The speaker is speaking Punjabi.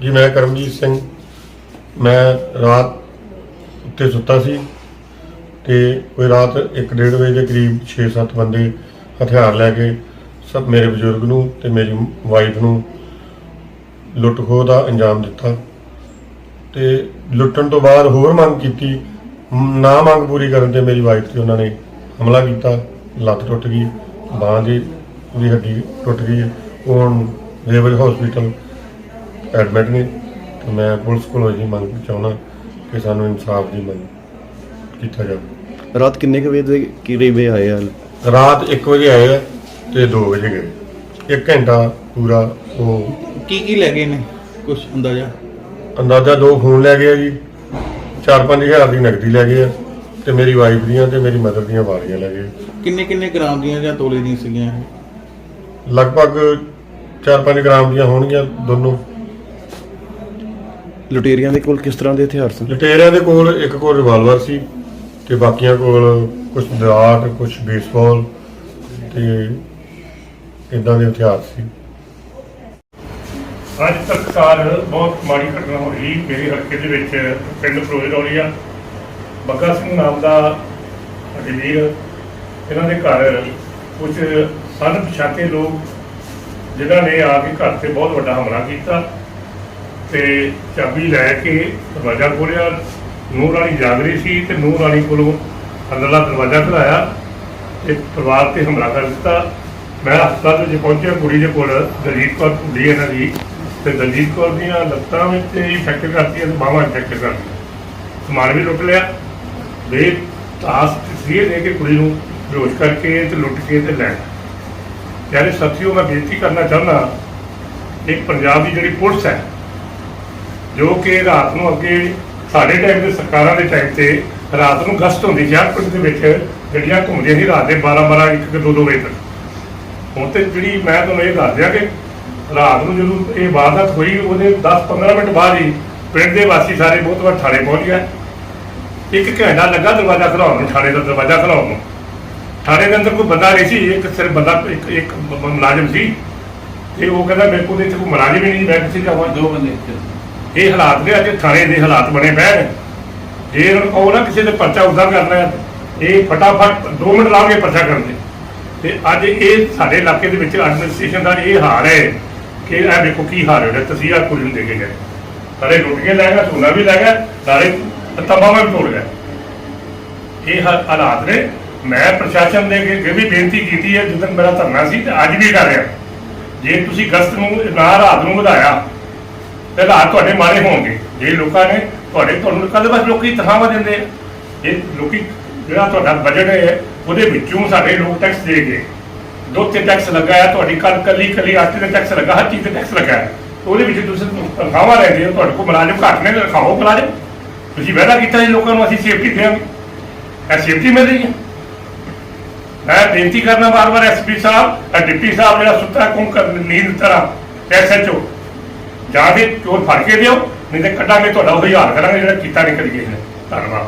ਜੀ, ਮੈਂ ਕਰਮਜੀਤ ਸਿੰਘ। ਮੈਂ ਰਾਤ ਉੱਤੇ ਸੁੱਤਾ ਸੀ ਤੇ ਕੋਈ ਰਾਤ 1:30 ਵਜੇ ਦੇ ਕਰੀਬ 6-7 ਬੰਦੇ ਹਥਿਆਰ ਲੈ ਕੇ ਸਭ ਮੇਰੇ ਬਜ਼ੁਰਗ ਨੂੰ ਤੇ ਮੇਰੀ ਵਾਈਫ ਨੂੰ ਲੁੱਟ ਖੋਹ ਦਾ ਅੰਜਾਮ ਦਿੱਤਾ ਤੇ ਲੁੱਟਣ ਤੋਂ ਬਾਅਦ ਹੋਰ ਮੰਗ ਕੀਤੀ। ਨਾ ਮੰਗ ਪੂਰੀ ਕਰਨ ਤੇ ਮੇਰੀ ਵਾਈਫ ਤੇ ਉਹਨਾਂ ਨੇ ਹਮਲਾ ਕੀਤਾ, ਲੱਤ ਟੁੱਟ ਗਈ, ਬਾਂਹ ਦੀ ਵੀ ਹੱਡੀ ਟੁੱਟ ਗਈ, ਉਹ ਹੁਣ ਰੇਵਲ ਹਸਪੀਟਲ ਐਡਮਿਟ ਨੇ ਤੇ ਮੈਂ ਪੁਲਿਸ ਕੋਲੋਂ ਇਹੀ ਮੰਗ ਚਾਹੁੰਦਾ ਕਿ ਸਾਨੂੰ ਇਨਸਾਫ ਦੀ ਮੰਗ ਕੀਤਾ ਜਾਵੇ। ਰਾਤ ਕਿੰਨੇ ਕੁ ਵਜੇ ਦੇ ਕਰੀਬ ਆਏ ਆ? ਰਾਤ 1 ਵਜੇ ਆਏ ਆ ਤੇ 2 ਵਜੇ ਗਏ। ਇੱਕ ਘੰਟਾ ਪੂਰਾ ਉਹ ਕੀ ਕੀ ਲੈ ਗਏ ਨੇ? ਕੁਝ ਅੰਦਾਜ਼ਾ? ਅੰਦਾਜ਼ਾ ਦੋ ਫੋਨ ਲੈ ਗਏ ਆ ਜੀ 4-5 ਹਜ਼ਾਰ ਦੀ ਨਕਦੀ ਲੈ ਗਏ ਆ ਤੇ ਮੇਰੀ ਵਾਈਫ ਦੀਆਂ ਤੇ ਮੇਰੀ ਮਦਰ ਦੀਆਂ ਵਾਲੀਆਂ ਲੈ ਗਏ। ਕਿੰਨੇ ਕਿੰਨੇ ਗ੍ਰਾਮ ਦੀਆਂ ਜਾਂ ਤੋਲੇ ਦੀਆਂ ਸੀਗੀਆਂ ਇਹ? ਲਗਭਗ 4-5 ਗ੍ਰਾਮ ਦੀਆਂ ਹੋਣਗੀਆਂ ਦੋਨੋਂ। ਲੁਟੇਰੀਆਂ ਦੇ ਕੋਲ ਕਿਸ ਤਰ੍ਹਾਂ ਦੇ ਹਥਿਆਰ ਸਨ? ਲੁਟੇਰਿਆਂ ਦੇ ਕੋਲ ਇੱਕ ਕੋਲ ਰਿਵਾਲਵਰ ਸੀ ਤੇ ਬਾਕੀਆਂ ਕੋਲ ਕੁਝ ਦਰਾਟ ਕੁਝ ਬੇਸਬਾਲ ਤੇ ਇਦਾਂ ਦੇ ਹਥਿਆਰ ਸੀ। ਅੱਜ ਤੱਕਕਾਰ ਬਹੁਤ ਮਾੜੀ ਘਟਨਾ ਹੋਈ ਮੇਰੇ ਹਲਕੇ ਦੇ ਵਿੱਚ ਪਿੰਡ ਫਰੋਜ਼ਰੌਲੀਆ ਬੱਗਾ ਸਿੰਘ ਨਾਮ ਦਾ ਅਜਮੀਰ ਇਹਨਾਂ ਦੇ ਘਰ ਕੁਝ ਸਨ ਪਛਾਤੇ ਲੋਕ ਜਿਨ੍ਹਾਂ ਨੇ ਆ ਕੇ ਘਰ ਤੇ ਬਹੁਤ ਵੱਡਾ ਹਮਲਾ ਕੀਤਾ। ਤੇ ਚਾਬੀ ਲੈ ਕੇ ਦਰਵਾਜ਼ਾ ਖੋਲ੍ਹਿਆ। ਨੂਰ ਰਾਣੀ ਜਾਗ ਰਹੀ ਸੀ ਤੇ ਨੂਰ ਰਾਣੀ ਕੋਲੋਂ ਅੰਦਰਲਾ ਦਰਵਾਜ਼ਾ ਖੁਲਾਇਆ ਤੇ ਪਰਿਵਾਰ ਤੇ ਹਮਲਾ ਕਰ ਦਿੱਤਾ। ਮੈਂ ਹਸਪਤਾਲ ਵਿੱਚ ਪਹੁੰਚਿਆ, ਕੁੜੀ ਦੇ ਕੋਲ ਦਲਜੀਤ ਕੌਰ ਕੁੜੀ ਇਹਨਾਂ ਦੀ। ਤੇ ਦਲਜੀਤ ਕੌਰ ਦੀਆਂ ਲੱਤਾਂ ਵਿੱਚ ਫ੍ਰੈਕਚਰ ਕਰਤੀਆਂ ਤੇ ਬਾਹਾਂ ਫ੍ਰੈਕਚਰ ਕਰਤੀਆਂ ਸਮਾਨ ਵੀ ਲੁੱਟ ਲਿਆ। ਦੇ ਤਾਸ ਤਸਵੀਰ ਦੇ ਕੇ ਕੁੜੀ ਨੂੰ ਬੇਹੋਸ਼ ਕਰਕੇ ਤੇ ਲੁੱਟ ਕੇ ਤੇ ਲੈ ਗਏ। ਯਾਰੇ ਸਾਥੀਓ, ਮੈਂ ਬੇਨਤੀ ਕਰਨਾ ਚਾਹੁੰਦਾ ਕਿ ਪੰਜਾਬ ਦੀ ਜਿਹੜੀ ਪੁਲਿਸ ਹੈ ਜੋ ਕਿ ਰਾਤ ਨੂੰ ਅੱਗੇ ਸਾਡੇ ਟਾਈਮ ਤੇ ਸਰਕਾਰਾਂ ਦੇ ਟਾਈਮ ਤੇ ਰਾਤ ਨੂੰ ਗਸ਼ਤ ਹੁੰਦੀ ਸੀ ਹਰ ਪਿੰਡ ਦੇ ਵਿੱਚ ਗੱਡੀਆਂ ਘੁੰਮਦੀਆਂ ਸੀ, ਰਾਤ ਦੇ 12 12 1 2 2 ਵਜੇ ਤੱਕ। ਹੁਣ ਤੇ ਜਿਹੜੀ ਮੈਂ ਤੁਹਾਨੂੰ ਇਹ ਦੱਸ ਦਿਆਂ ਕਿ ਰਾਤ ਨੂੰ ਜਦੋਂ ਇਹ ਵਾਰਦਾਤ ਹੋਈ, ਉਹਦੇ 10 15 ਮਿੰਟ ਬਾਅਦ ਹੀ ਪਿੰਡ ਦੇ ਵਾਸੀ ਸਾਰੇ ਬਹੁਤ ਵਾਰ ਥਾਣੇ ਪਹੁੰਚ ਗਏ। ਇੱਕ ਘੰਟਾ ਲੱਗਾ ਦਰਵਾਜ਼ਾ ਖੁਲਾਉਣ ਨੂੰ, ਥਾਣੇ ਦਾ ਦਰਵਾਜ਼ਾ ਖੁਲਾਉਣ ਨੂੰ। ਥਾਣੇ ਦੇ ਅੰਦਰ ਕੋਈ ਬੰਦਾ ਨਹੀਂ ਸੀ, ਇੱਕ ਸਿਰਫ ਬੰਦਾ, ਇੱਕ ਇੱਕ ਮੁਲਾਜ਼ਮ ਸੀ। ਤੇ ਉਹ ਕਹਿੰਦਾ ਮੇਰੇ ਕੋਲ ਇੱਥੇ ਕੋਈ ਮੁਲਾਜ਼ਮ ਹੀ ਨਹੀਂ, ਮੈਂ ਕਿੱਥੇ ਜਾਵਾਂ? ਦੋ ਬੰਦੇ ਇਹ ਹਾਲਾਤ ਨੇ ਅੱਜ ਥਾਣੇ ਦੇ ਹਾਲਾਤ ਬਣੇ ਪਏ ਨੇ। ਜੇ ਇਹਨਾਂ ਨੂੰ ਕਹੋ ਨਾ ਕਿਸੇ ਦੇ ਪਰਚਾ ਉਦਾਂ ਕਰਨਾ ਹੈ, ਇਹ ਫਟਾਫਟ 2 ਮਿੰਟ ਲਾਉਣਗੇ ਪਰਚਾ ਕਰਨ ਤੇ ਅੱਜ ਇਹ ਸਾਡੇ ਇਲਾਕੇ ਦੇ ਵਿੱਚ ਐਡਮਿਨਿਸਟ੍ਰੇਸ਼ਨ ਦਾ ਇਹ ਹਾਲ ਹੈ ਕਿ ਇਹ ਦੇਖੋ ਕੀ ਹਾਲ ਹੋ ਰਿਹਾ ਤਸੀਹਾ ਕੁਝ ਨੂੰ ਦੇ ਕੇ ਗਏ। ਸਾਰੇ ਲੁੱਟ ਕੇ ਲੈ ਗਿਆ ਸੋਨਾ ਵੀ ਲੈ ਗਿਆ ਸਾਰੇ ਤੰਬਾਹਾਂ ਵੀ ਤੋੜ ਗਿਆ ਇਹ ਹਾਲਾਤ ਨੇ। ਮੈਂ ਪ੍ਰਸ਼ਾਸਨ ਦੇ ਅੱਗੇ ਵੀ ਬੇਨਤੀ ਕੀਤੀ ਹੈ ਜਦੋਂ ਮੇਰਾ ਧਰਨਾ ਸੀ ਤੇ ਅੱਜ ਵੀ ਕਰ ਰਿਹਾ। ਜੇ ਤੁਸੀਂ ਗਸਤ ਨੂੰ ਨਾ ਰਾਤ ਨੂੰ ਵਧਾਇਆ ਤੇ ਹਾਲਾਤ ਤੁਹਾਡੇ ਮਾਰੇ ਹੋਣਗੇ। ਜੇ ਲੋਕਾਂ ਨੇ ਤੁਹਾਡੇ, ਤੁਹਾਨੂੰ ਕਦੇ ਬਸ ਲੋਕੀ ਤਨਖਾਹਾਂ ਦਿੰਦੇ ਆ। ਇਹ ਲੋਕੀ ਜਿਹੜਾ ਤੁਹਾਡਾ ਬਜਟ ਹੈ, ਉਹਦੇ ਵਿੱਚੋਂ ਸਾਡੇ ਲੋਕ ਟੈਕਸ ਦੇ ਕੇ ਦੁੱਧ ਤੇ ਟੈਕਸ ਲੱਗਾ ਹੈ ਤੁਹਾਡੀ ਕੱਲ ਕੱਲੀ ਕੱਲੀ ਆਟੇ ਤੇ ਟੈਕਸ ਲੱਗਾ, ਹਰ ਚੀਜ਼ ਤੇ ਟੈਕਸ ਲੱਗਾ ਹੈ ਉਹਦੇ ਵਿੱਚ ਤੁਸੀਂ ਤਨਖਾਹਾਂ ਲੈਂਦੇ ਹੋ, ਤੁਹਾਡੇ ਕੋਲ ਮੁਲਾਜ਼ਮ ਘੱਟ ਨੇ ਤਾਂ ਰਖਾਓ ਮੁਲਾਜ਼ਮ। ਤੁਸੀਂ ਵਾਅਦਾ ਕੀਤਾ ਸੀ ਲੋਕਾਂ ਨੂੰ, ਅਸੀਂ ਸੇਫਟੀ ਦੇਵਾਂਗੇ। ਇਹ ਸੇਫਟੀ ਮਿਲ ਰਹੀ ਹੈ ਮੈਂ ਬੇਨਤੀ ਕਰਨਾ ਵਾਰ-ਵਾਰ ਐਸਪੀ ਸਾਹਿਬ ਇਹ ਡਿਪਟੀ ਸਾਹਿਬ ਜਿਹੜਾ ਸੁੱਤਾ ਕੌਣ ਕਰ ਨੀਂਦ ਤਰ੍ਹਾਂ ਐਸਐਚਓ ਜਾਂ ਫਿਰ ਚੋਰ ਫੜ ਕੇ ਦਿਓ, ਨਹੀਂ ਤੇ ਕੱਢਾਂਗੇ ਤੁਹਾਡਾ ਉਹ ਹਾਲ ਕਰਾਂਗੇ ਜਿਹੜਾ ਕੀਤਾ ਨਹੀਂ ਕਰੀ ਕਿਸੇ ਨੇ ਧੰਨਵਾਦ।